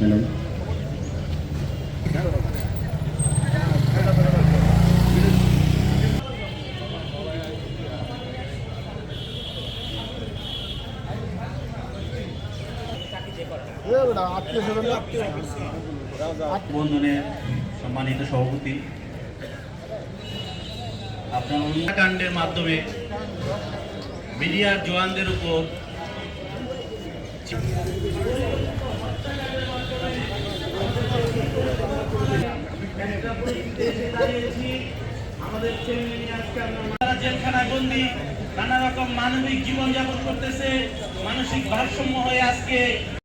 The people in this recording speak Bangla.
হ্যালো বন্ধনের সম্মানিত সভাপতি। আপনার কাণ্ডের মাধ্যমে মিডিয়ার জওয়ানদের উপর আমাদের নানা রকম মানবিক জীবনযাপন করতেছে মানসিক ভারসাম্য হয়ে আজকে